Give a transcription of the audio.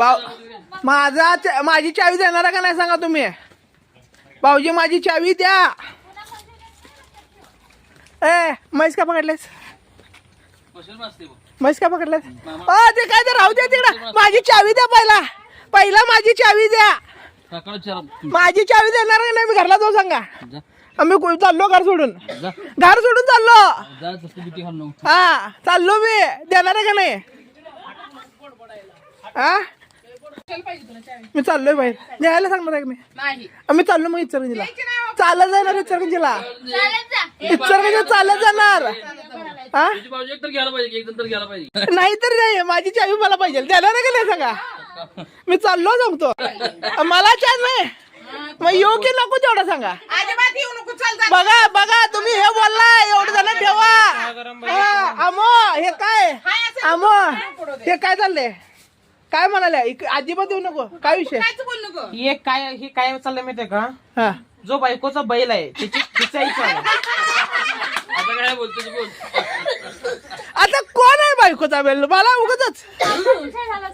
भाऊ माझा माझी चावी देणार आहे का नाही सांगा तुम्ही? भाऊजी माझी चावी द्या. ए म्हैस का पकडलेस? म्हैस का पकडलेस? अ ते काय तर राहू द्या तिकडं. माझी चावी द्या पहिला. पहिला माझी चावी द्या. माझी चावी देणार का नाही मी घरला जाऊ सांगा. आम्ही चाललो घर सोडून. घर सोडून चाललो. हा चाललो मी. देणार आहे का नाही? हा? मी चाललोय बाहेर. न्यायला सांगणार आहे नाही. आम्ही चाललो मग इचरगंजीला. चालत जाणार इचरगंजीला. इचरगंजीला चालत जाणार. हा? तुझी बाजू एक तर घ्यायला पाहिजे एक जण तर घ्यायला पाहिजे. नाही तर नाही माझी चावी मला पाहिजे. देणार आहे का नाही सांगा? मी चाललो सांगतो. मला चाय नाही. मग येऊ की नको तेवढं सांगा. अजिबात येऊ नको चल जा. बघा बघा तुम्ही हे बोलला एवढं जण ठेवा. हा, अमो हे काय? अमो हे काय चाललंय? काय म्हणाले इक- अजिबात येऊ नको. काय विषय? कायच बोल नको? ही एक काय हे काय चाललंय माहितीये का? हा. जो बायकोचा बैल आहे त्याची तिचा इच्छा आहे आता काय बोलतो तू बोल. आता कोण आहे बायकोचा बेल? मला उगतच